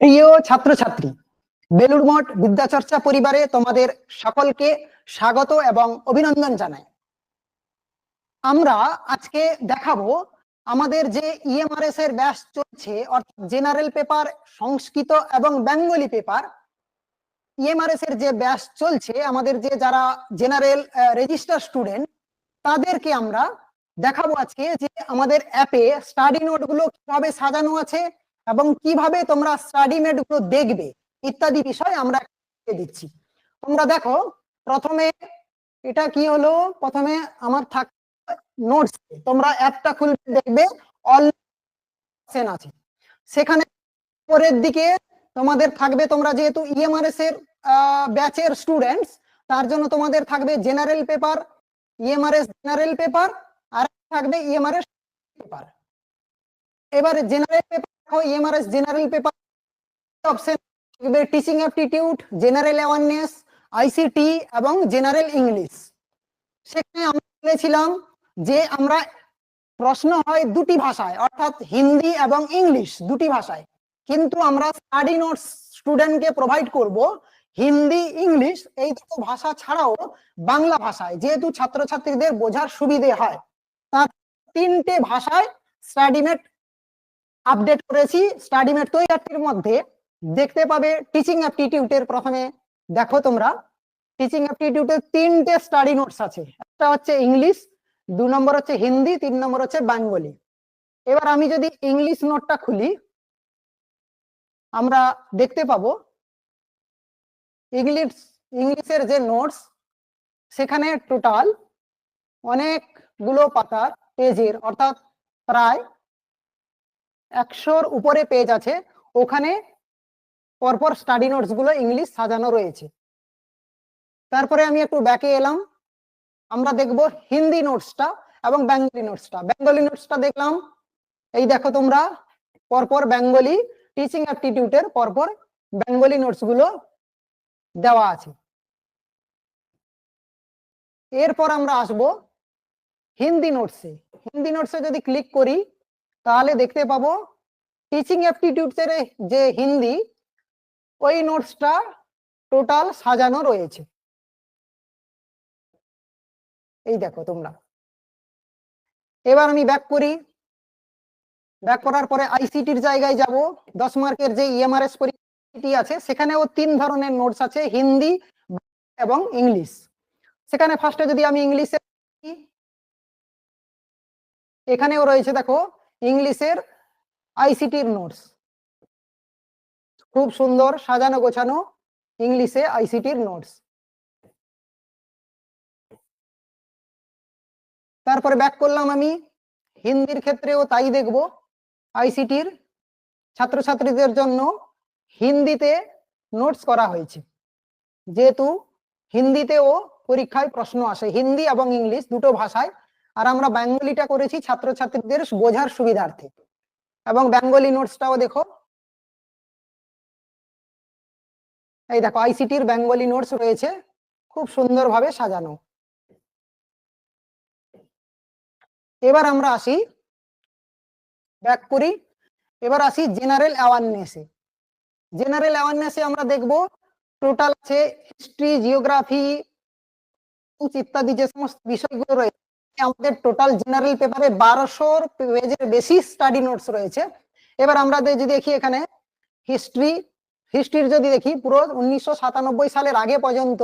প্রিয় ছাত্রছাত্রী বেলুর মঠ বিদ্যাচর্চা পরিবারে তোমাদের সকলকে স্বাগত এবং অভিনন্দন জানাই। আমরা আজকে দেখাবো আমাদের যে ইএমআরএস এর ব্যাস চলছে, অর্থাৎ জেনারেল পেপার, সংস্কৃত এবং বেঙ্গলি পেপার। ইএমআরএস এর যে ব্যাস চলছে, আমাদের যে যারা জেনারেল রেজিস্টার স্টুডেন্ট, তাদেরকে আমরা দেখাবো আজকে যে আমাদের অ্যাপে স্টাডি নোটগুলো কীভাবে সাজানো আছে এবং কীভাবে তোমরা স্টাডি মেটগুলো দেখবে, ইত্যাদি বিষয় আমরা দিচ্ছি। তোমরা দেখো, প্রথমে এটা কি হলো? প্রথমে আমার থাক নোটস তোমরা অ্যাপটা খুলবে, দেখবে অল আছে। সেখানে পরের দিকে তোমাদের থাকবে, তোমরা যেহেতু ইএমআরএস এর ব্যাচের স্টুডেন্টস তার জন্য তোমাদের থাকবে general paper EMRS general paper আর থাকবে ইএমআরএস পেপার এবারে general paper EMRS general paper option থাকবে teaching aptitude general awareness ICT এবং জেনারেল ইংলিশ সেখানে আমরা বলেছিলাম যে আমরা প্রশ্ন হয় দুটি ভাষায় অর্থাৎ হিন্দি এবং ইংলিশ দুটি ভাষায় কিন্তু আমরা স্টাডি নোটস স্টুডেন্টকে প্রোভাইড করব হিন্দি ইংলিশ এই দুটো ভাষা ছাড়াও বাংলা ভাষায় যেহেতু ছাত্রছাত্রীদের বোঝার সুবিধে হয় তার তিনটে ভাষায় স্টাডিমেট আপডেট করেছি স্টাডিমেট তৈরির মধ্যে। দেখতে পাবে টিচিং অ্যাপটিটিউডের প্রথমে। দেখো তোমরা টিচিং অ্যাপটিটিউডের তিনটে স্টাডি নোটস আছে। একটা হচ্ছে ইংলিশ দু নম্বর হচ্ছে হিন্দি তিন নম্বর হচ্ছে বেঙ্গলি এবার আমি যদি ইংলিশ নোটটা খুলি, আমরা দেখতে পাবো ইংলিশ ইংলিশের যে নোটস সেখানে টোটাল অনেকগুলো পাতার পেজের অর্থাৎ প্রায় একশোর উপরে পেজ আছে। ওখানে পরপর স্টাডি নোটসগুলো ইংলিশ সাজানো রয়েছে। তারপরে আমি একটু ব্যাকে এলাম। আমরা দেখব হিন্দি নোটসটা এবং বেঙ্গলি নোটসটা বেঙ্গলি নোটসটা দেখলাম। এই দেখো তোমরা, পরপর বেঙ্গলি টিচিং অ্যাপটিটিউডের পরপর বেঙ্গলি নোটসগুলো দেওয়া আছে। এরপর আমরা আসব হিন্দি নোটসে হিন্দি নোটসে যদি ক্লিক করি তাহলে দেখতে পাবো টিচিং অ্যাপটিটিউডসের যে হিন্দি, ওই নোটসটা টোটাল সাজানো রয়েছে। এই দেখো তোমরা। এবার আমি ব্যাক করি। ব্যাক করার পরে আইসিটির জায়গায় যাব। দশ মার্কের যে ইএমআরএস পরীক্ষাটি আছে, সেখানেও তিন ধরনের নোটস আছে, হিন্দি এবং ইংলিশ। সেখানে ফার্স্টে যদি আমি ইংলিশে এখানেও রয়েছে দেখো ইংলিশের আইসিটির নোটস। খুব সুন্দর সাজানো গোছানো ইংলিশে আইসিটির নোটস। তারপরে ব্যাক করলাম আমি, হিন্দির ক্ষেত্রেও তাই দেখব, আইসিটির ছাত্রছাত্রীদের জন্য হিন্দিতে নোটস করা হয়েছে। যেহেতু হিন্দিতেও পরীক্ষায় প্রশ্ন আসে, হিন্দি এবং ইংলিশ দুটো ভাষায় আর আমরা বেঙ্গলিটা করেছি ছাত্রছাত্রীদের বোঝার সুবিধার্থে। এবং বেঙ্গলি নোটসটাও দেখো। এই দেখো, আইসিটির বেঙ্গলি নোটস রয়েছে, খুব সুন্দরভাবে সাজানো। এবার আমরা আসি ব্যাক করি। এবার আসি জেনারেল অ্যাওয়ারনেসে জেনারেল অ্যাওয়ারনেসে আমরা দেখব টোটাল আছে হিস্ট্রি জিওগ্রাফি ইত্যাদি যে সমস্ত বিষয়গুলো রয়েছে আমাদের টোটাল জেনারেল পেপারে বারোশোর পেজের বেশি স্টাডি নোটস রয়েছে। এবার আমরা যদি দেখি এখানে হিস্ট্রি হিস্ট্রির যদি দেখি, পুরো উনিশশো সাতানব্বই সালের আগে পর্যন্ত,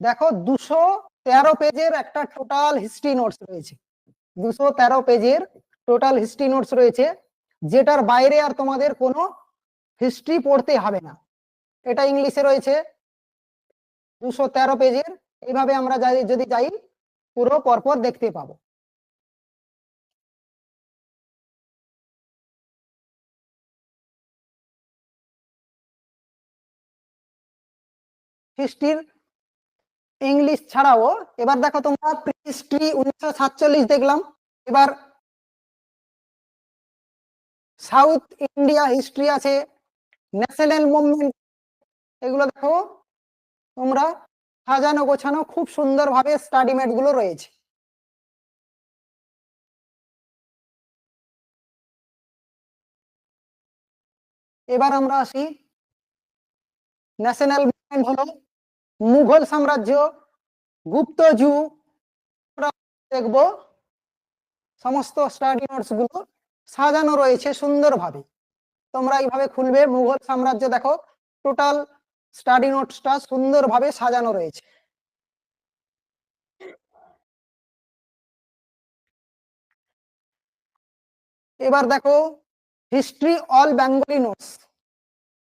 দেখো দুশো তেরো পেজের একটা টোটাল হিস্ট্রি নোটস রয়েছে। দুশো তেরো পেজের টোটাল হিস্ট্রি নোটস রয়েছে, যেটার বাইরে আর তোমাদের কোনো হিস্ট্রি পড়তে হবে না। এটা ইংলিশে রয়েছে, দুশো তেরো পেজের এইভাবে আমরা যদি যাই পুরো পরপর দেখতে পাবো। হিস্ট্রির ইংলিশ ছাড়াও, এবার দেখো তোমরা হিস্ট্রি উনিশশো সাতচল্লিশ দেখলাম, এবার সাউথ ইন্ডিয়া হিস্ট্রি আছে, ন্যাশনাল মুভমেন্ট, এগুলো দেখো তোমরা সাজানো গোছানো খুব সুন্দরভাবে স্টাডিমেটগুলো রয়েছে। এবার আমরা আসি ন্যাশনাল মুভমেন্ট হলো মুঘল সাম্রাজ্য, গুপ্ত যুগ দেখব সমস্ত স্টাডি নোটসগুলো সাজানো রয়েছে সুন্দরভাবে। তোমরা এইভাবে খুলবে, মুঘল সাম্রাজ্য দেখো টোটাল স্টাডি নোটসটা সুন্দরভাবে সাজানো রয়েছে। এবার দেখো হিস্ট্রি অল বেঙ্গলি নোটস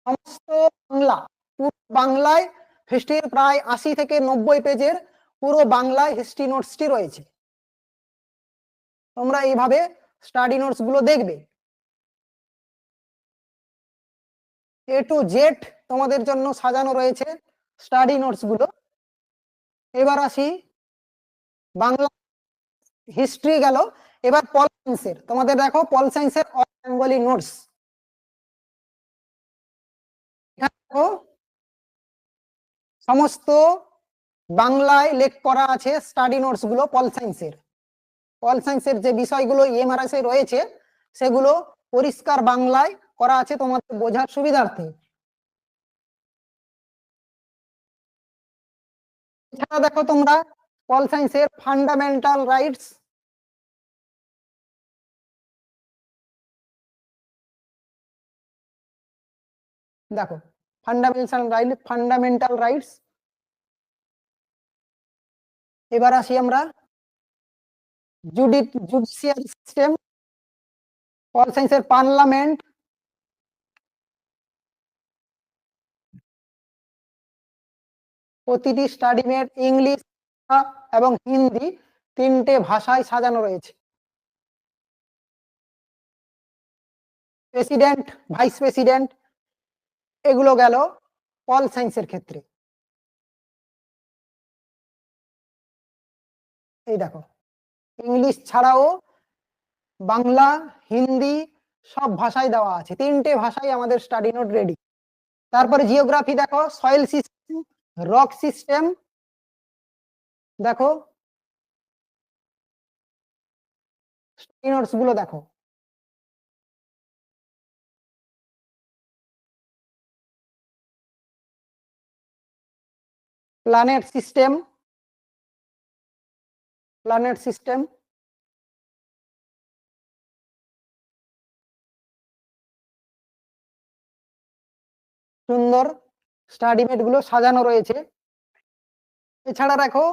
সমস্ত বাংলা, পুরো বাংলায় হিস্ট্রির প্রায় আশি থেকে নব্বই পেজের পুরো বাংলায় হিস্ট্রি নোটসটি রয়েছে। তোমরা এইভাবে স্টাডি নোটসগুলো দেখবে। এ টু জেড তোমাদের জন্য সাজানো রয়েছে স্টাডি নোটসগুলো। এবার আসি, বাংলা হিস্ট্রি গেল। এবার পল সায়েন্সের তোমাদের দেখো পল সায়েন্সের অল বেঙ্গলি নোটস সমস্ত বাংলায় লেখ করা আছে স্টাডি নোটসগুলো পল সায়েন্সের পল সায়েন্সের যে বিষয়গুলো ইএমআরএস এ রয়েছে, সেগুলো পরিষ্কার বাংলায় করা আছে তোমাদের বোঝার সুবিধার্থে। এছাড়া দেখো তোমরা পল সায়েন্সের ফান্ডামেন্টাল রাইটস দেখো ফান্ডামেন্টাল রাইট ফান্ডামেন্টাল রাইটস এবার আসি আমরা জুডিশিয়াল সিস্টেম পল সায়েন্সের পার্লামেন্ট প্রতিটি স্টাডিমের ইংলিশ এবং হিন্দি তিনটে ভাষায় সাজানো রয়েছে। প্রেসিডেন্ট ভাইস প্রেসিডেন্ট এগুলো গেল পল সায়েন্সের ক্ষেত্রে। এই দেখো ইংলিশ ছাড়াও বাংলা, হিন্দি সব ভাষায় দেওয়া আছে। তিনটে ভাষায় আমাদের স্টাডি নোট রেডি তারপরে জিওগ্রাফি দেখো সয়েল সিস্টেম রক সিস্টেম দেখো। গুলো দেখো। Planet system planet system. সুন্দর। স্টাডিমেটগুলো সাজানো রয়েছে। এছাড়া দেখো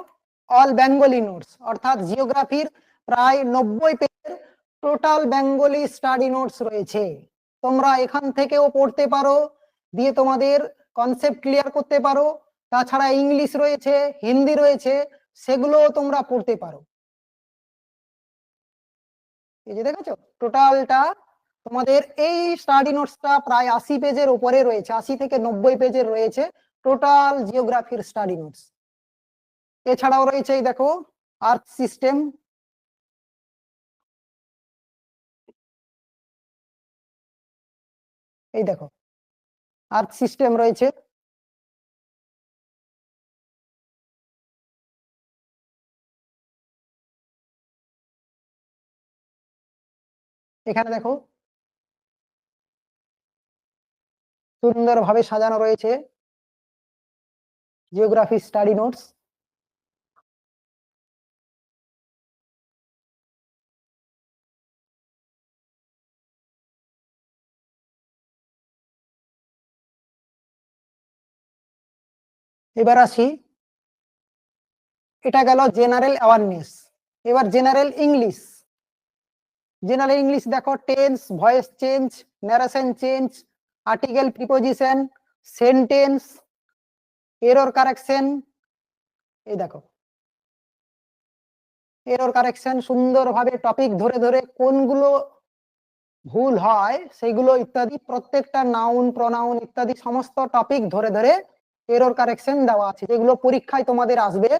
অল বেঙ্গলি নোটস অর্থাৎ জিওগ্রাফির প্রায় নব্বই পেজের টোটাল বেঙ্গলি স্টাডি নোটস রয়েছে। তোমরা এখান থেকেও পড়তে পারো, দিয়ে তোমাদের কনসেপ্ট ক্লিয়ার করতে পারো। তাছাড়া ইংলিশ রয়েছে হিন্দি রয়েছে সেগুলো তোমরা পড়তে পারো। এই যে দেখেছ? টোটালটা তোমাদের এই স্টাডি নোটসটা প্রায় আশি পেজের উপরে রয়েছে, আশি থেকে নব্বই পেজের রয়েছে টোটাল জিওগ্রাফির স্টাডি নোটস এছাড়াও রয়েছে এই দেখো আর্থ সিস্টেম এই দেখো আর্থ সিস্টেম রয়েছে। এখানে দেখো সুন্দরভাবে সাজানো রয়েছে। জিওগ্রাফি স্টাডি নোটস এবার আসি। এটা গেল জেনারেল অ্যাওয়ারনেস এবার জেনারেল ইংলিশ জেনারেল ইংলিশ দেখো tense voice change narration change article preposition sentence error correction এই দেখো। এরর কারেকশন সুন্দরভাবে টপিক ধরে ধরে কোনগুলো ভুল হয়, সেগুলো ইত্যাদি, প্রত্যেকটা নাউন প্রনাউন ইত্যাদি সমস্ত টপিক ধরে ধরে এরর কারেকশন দেওয়া আছে, যেগুলো পরীক্ষায় তোমাদের আসবে,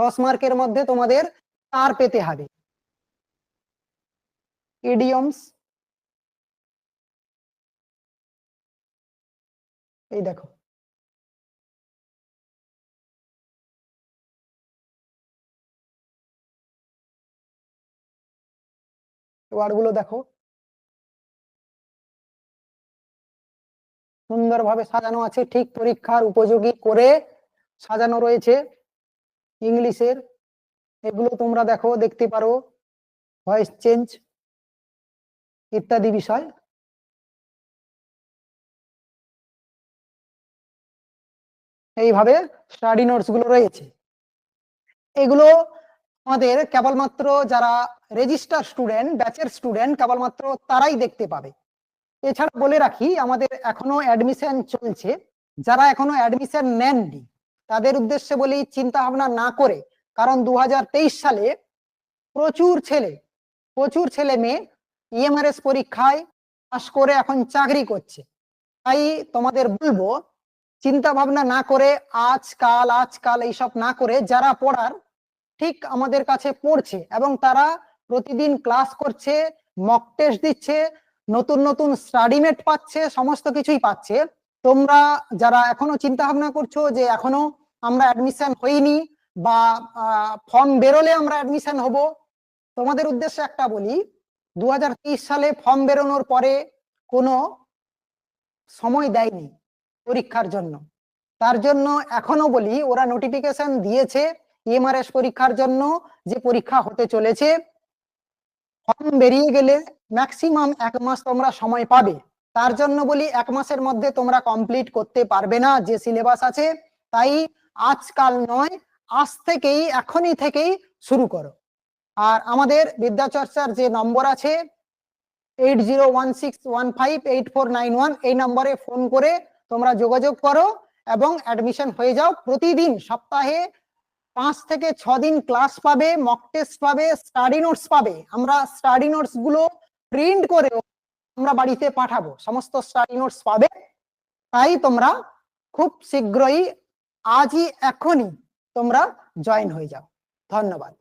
দশ মার্কের মধ্যে তোমাদের চার পেতে হবে। ইডিয়মস এই দেখো। ওয়ার্ডগুলো দেখো। সুন্দরভাবে সাজানো আছে, ঠিক পরীক্ষার উপযোগী করে সাজানো রয়েছে ইংলিশের। এগুলো তোমরা দেখো, দেখতে পারো। ভয়েস চেঞ্জ ইত্যাদি বিষয়। এইভাবে স্টাডি নোটসগুলো রয়েছে। এগুলো আমাদের কেবলমাত্র যারা রেজিস্টার স্টুডেন্ট ব্যাচের স্টুডেন্ট কেবলমাত্র তারাই দেখতে পাবে। এছাড়া বলে রাখি, আমাদের এখনও অ্যাডমিশন চলছে। যারা এখনও অ্যাডমিশন নেননি, তাদের উদ্দেশ্যে বলি চিন্তা ভাবনা না করে, কারণ দু হাজার তেইশ সালে প্রচুর ছেলে প্রচুর ছেলে মেয়ে ইএমআরএস পরীক্ষায় পাস করে এখন চাকরি করছে। তাই তোমাদের বলব চিন্তা ভাবনা না করে, আজকাল আজকাল এইসব না করে যারা পড়ার, ঠিক আমাদের কাছে পড়ছে এবং তারা প্রতিদিন ক্লাস করছে মক টেস্ট দিচ্ছে, নতুন নতুন স্টাডিমেট পাচ্ছে, সমস্ত কিছুই পাচ্ছে। তোমরা যারা এখনও চিন্তা ভাবনা করছ যে এখনও আমরা অ্যাডমিশন হইনি বা ফর্ম বেরোলে আমরা অ্যাডমিশন হব, তোমাদের উদ্দেশ্যে একটা বলি দু হাজার তেইশ সালে ফর্ম বেরোনোর পরে কোনো সময় দেয়নি। পরীক্ষার জন্য। তার জন্য এখনও বলি, ওরা নোটিফিকেশন দিয়েছে ইএমআরএস পরীক্ষার জন্য যে পরীক্ষা হতে চলেছে। ফর্ম বেরিয়ে গেলে ম্যাক্সিমাম এক মাস তোমরা সময় পাবে। তার জন্য বলি, এক মাসের মধ্যে তোমরা কমপ্লিট করতে পারবে না, যে সিলেবাস আছে, তাই আজকাল নয়, আজ থেকেই, এখনই থেকেই শুরু করো। আর আমাদের বিদ্যাচর্চার যে নম্বর আছে eight zero one six one five eight four nine one এই নম্বরে ফোন করে তোমরা যোগাযোগ করো এবং অ্যাডমিশন হয়ে যাও। প্রতিদিন সপ্তাহে পাঁচ থেকে ছ দিন ক্লাস পাবে মক টেস্ট পাবে স্টাডি নোটস পাবে। আমরা স্টাডি নোটসগুলো প্রিন্ট করে আমরা বাড়িতে পাঠাবো। সমস্ত স্টাডি নোটস পাবে। তাই তোমরা খুব শীঘ্রই আজই এখনই তোমরা জয়েন হয়ে যাও। ধন্যবাদ।